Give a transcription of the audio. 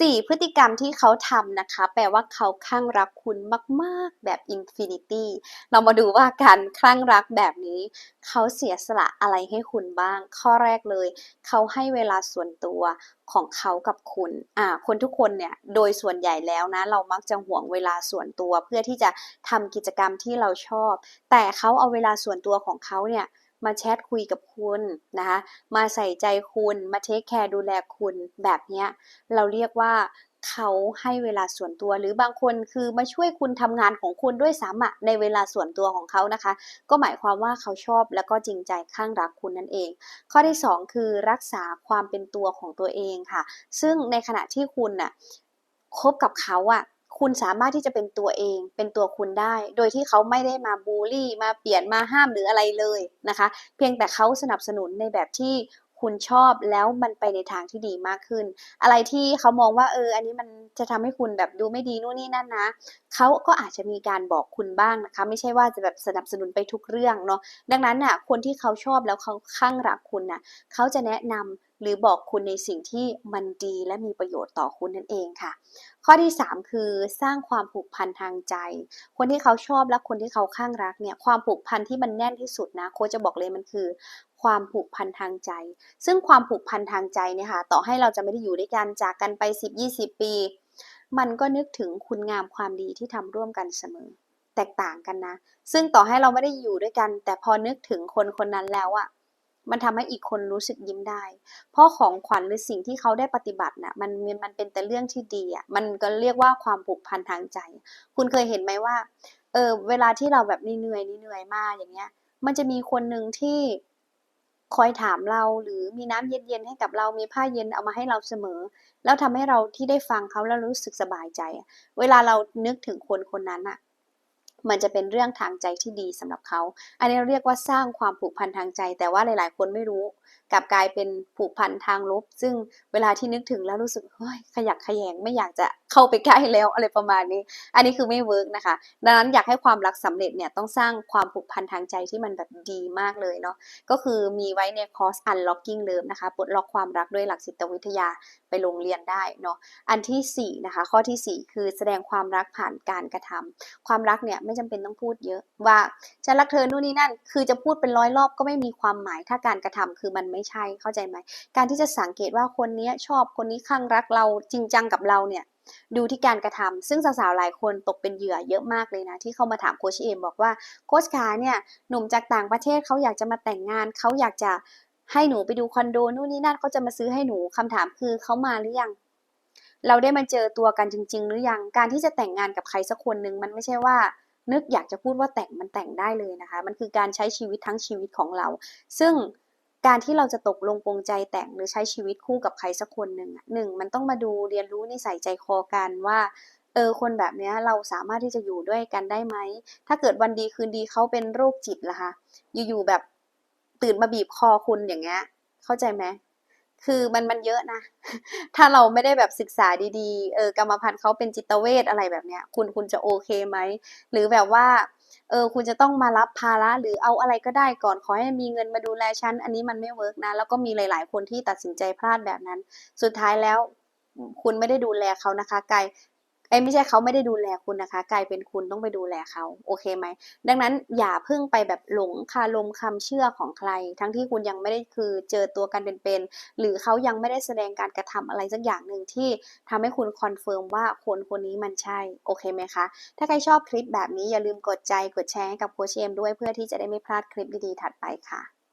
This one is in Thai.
4 พฤติกรรมที่เขาทำนะคะ แปลว่าเขาคลั่งรักคุณมาก ๆ แบบอินฟินิตี้ เรามาดูว่าการคลั่งรักแบบนี้ เขาเสียสละอะไรให้คุณบ้าง ข้อแรกเลย เขาให้เวลาส่วนตัวของเขากับคุณ อ่า คนทุกคนเนี่ย โดยส่วนใหญ่แล้วนะ เรามักจะห่วงเวลาส่วนตัว เพื่อที่จะทำกิจกรรมที่เราชอบ แต่เขาเอาเวลาส่วนตัวของเขาเนี่ย มาแชทคุยกับคุณนะคะมาใส่ใจคุณมาเทคแคร์ดูแลคุณแบบเนี้ยเราเรียกว่าเขาให้เวลาส่วนตัวหรือบางคนคือมาช่วยคุณทำงานของคุณด้วยซ้ำอะในเวลาส่วนตัวของเขานะคะ ก็หมายความว่าเขาชอบแล้วก็จริงใจข้างรักคุณนั่นเอง ข้อที่ 2 คือรักษาความเป็นตัวของตัวเองค่ะ ซึ่งในขณะที่คุณน่ะคบกับเขาอะ คุณสามารถที่จะเป็นตัวเอง เป็นตัวคุณได้ โดยที่เขาไม่ได้มาบูลลี่ มาเปลี่ยนมาห้ามหรืออะไรเลยนะคะ เพียงแต่เขาสนับสนุนในแบบที่ คุณชอบแล้วมันไปในทางที่ดีมากขึ้น อะไรที่เขามองว่าเออ อันนี้มันจะทำให้คุณแบบดูไม่ดีนู่นนี่นั่นนะเขาก็อาจจะมีการบอกคุณบ้างนะคะ ไม่ใช่ว่าจะแบบสนับสนุนไปทุกเรื่องเนาะดังนั้นน่ะคนที่เขาชอบแล้วเขาคลั่งรักคุณน่ะเขาจะแนะนำหรือบอกคุณในสิ่งที่มันดีและมีประโยชน์ต่อคุณนั่นเองค่ะ ข้อที่ 3 คือสร้างความผูกพันทางใจ คนที่เขาชอบและคนที่เขาคลั่งรักเนี่ยความผูกพันที่มันแน่นที่สุดนะโคจะบอกเลยมันคือ ความผูกพันทางใจ ซึ่งความผูกพันทางใจเนี่ยค่ะต่อให้เราจะไม่ได้อยู่ด้วยกันจากกันไป 10-20 ปี มันก็นึกถึงคุณงามความดีที่ทำร่วมกันเสมอ แตกต่างกันนะ ซึ่งต่อให้เราไม่ได้อยู่ด้วยกัน แต่พอนึกถึงคนคนนั้นแล้วอะมันทำให้อีกคนรู้สึกยิ้มได้ เพราะของขวัญหรือสิ่งที่เขาได้ปฏิบัติน่ะมันมันเป็นแต่เรื่องที่ดีอะมันก็เรียกว่าความผูกพันทางใจ คุณเคยเห็นไหมว่า เออ เวลาที่เราแบบเหนื่อยเหนื่อยมากอย่างเงี้ย มันจะมีคนหนึ่งที่ คอยถามเราหรือมีน้ำเย็นๆให้กับเรามีผ้าเย็นเอามาให้เราเสมอ แล้วทำให้เราที่ได้ฟังเขาแล้วรู้สึกสบายใจ เวลาเรานึกถึงคนคนนั้นน่ะ มันจะเป็นเรื่องทางใจที่ดีสำหรับเขา อันนี้เราเรียกว่าสร้างความผูกพันทางใจ แต่ว่าหลาย ๆ คนไม่รู้กลับกลายเป็นผูกพันทางลบ ซึ่งเวลาที่นึกถึงแล้วรู้สึกเฮ้ยขยักขยงไม่อยากจะเข้าไปใกล้แล้วอะไรประมาณนี้ อันนี้คือไม่เวิร์กนะคะ ดังนั้นอยากให้ความรักสำเร็จเนี่ยต้องสร้างความผูกพันทางใจที่มันแบบดีมากเลยเนาะ ก็คือมีไว้ในคอร์ส Unlocking Love นะคะปลดล็อกความรักด้วยหลักจิตวิทยาไปลงเรียนได้เนาะ อันที่4นะคะข้อที่ 4 คือแสดงความรักผ่านการกระทำความรักเนี่ยไม่จำเป็นต้องพูดเยอะ ว่าฉันรักเธอนู่นนี่นั่น คือจะพูดเป็นร้อยรอบก็ไม่มีความหมาย ถ้าการกระทำคือมันไม่ใช่เข้าใจไหม การที่จะสังเกตว่าคนเนี้ยชอบคนนี้คลั่งรักเราจริงจังกับเราเนี่ยดูที่การกระทำซึ่งสาวๆหลายคนตกเป็นเหยื่อเยอะมากเลยนะ ที่เข้ามาถามโคชเอมบอกว่าโคชขาเนี่ยหนุ่มจากต่างประเทศเขาอยากจะมาแต่งงานเขาอยากจะให้หนูไปดูคอนโดนู่นนี่นั่นเขาจะมาซื้อให้หนูคำถามคือเขามาหรือยังเราได้มาเจอตัวกันจริง ๆ หรือยัง การที่จะแต่งงานกับใครสักคนหนึ่งมันไม่ใช่ว่า นึกอยากจะพูดว่าแต่งมันแต่งได้เลยนะคะ มันคือการใช้ชีวิตทั้งชีวิตของเรา ซึ่งการที่เราจะตกลงปลงใจแต่งหรือใช้ชีวิตคู่กับใครสักคนหนึ่งอะ1มันต้องมาดูเรียนรู้นิสัยใจคอกันว่าเออคนแบบนี้เราสามารถที่จะอยู่ด้วยกันได้ไหม ถ้าเกิดวันดีคืนดีเขาเป็นโรคจิตล่ะคะ อยู่ๆแบบตื่นมาบีบคอคุณอย่างเงี้ย เข้าใจไหม คือมันมันเยอะนะ ถ้าเราไม่ได้แบบศึกษาดีๆ เออกรรมพันธุ์เขาเป็นจิตเวชอะไรแบบเนี้ย คุณคุณจะโอเคไหม หรือแบบว่า เออคุณจะต้องมารับภาระหรือเอาอะไรก็ได้ก่อนขอให้มีเงินมาดูแลฉัน อันนี้มันไม่เวิร์กนะ แล้วก็มีหลาย ๆ คนที่ตัดสินใจพลาดแบบนั้น สุดท้ายแล้วคุณไม่ได้ดูแลเขานะคะกลาย อ๊ยไม่ใช่เขาไม่ได้ดูแลคุณนะคะ กลายเป็นคุณต้องไปดูแลเขาโอเคไหมดังนั้นอย่าเพิ่งไปแบบหลงคารมคำเชื่อของใคร ทั้งที่คุณยังไม่ได้คือเจอตัวกันเป็นๆหรือเขายังไม่ได้แสดงการกระทำอะไรสักอย่างหนึ่งที่ทำให้คุณคอนเฟิร์มว่าคนคนนี้มันใช่โอเคไหมคะถ้าใครชอบคลิปแบบนี้อย่าลืมกดใจกดแชร์ให้กับโคชเอมด้วยเพื่อที่จะได้ไม่พลาดคลิปดีๆถัดไปค่ะ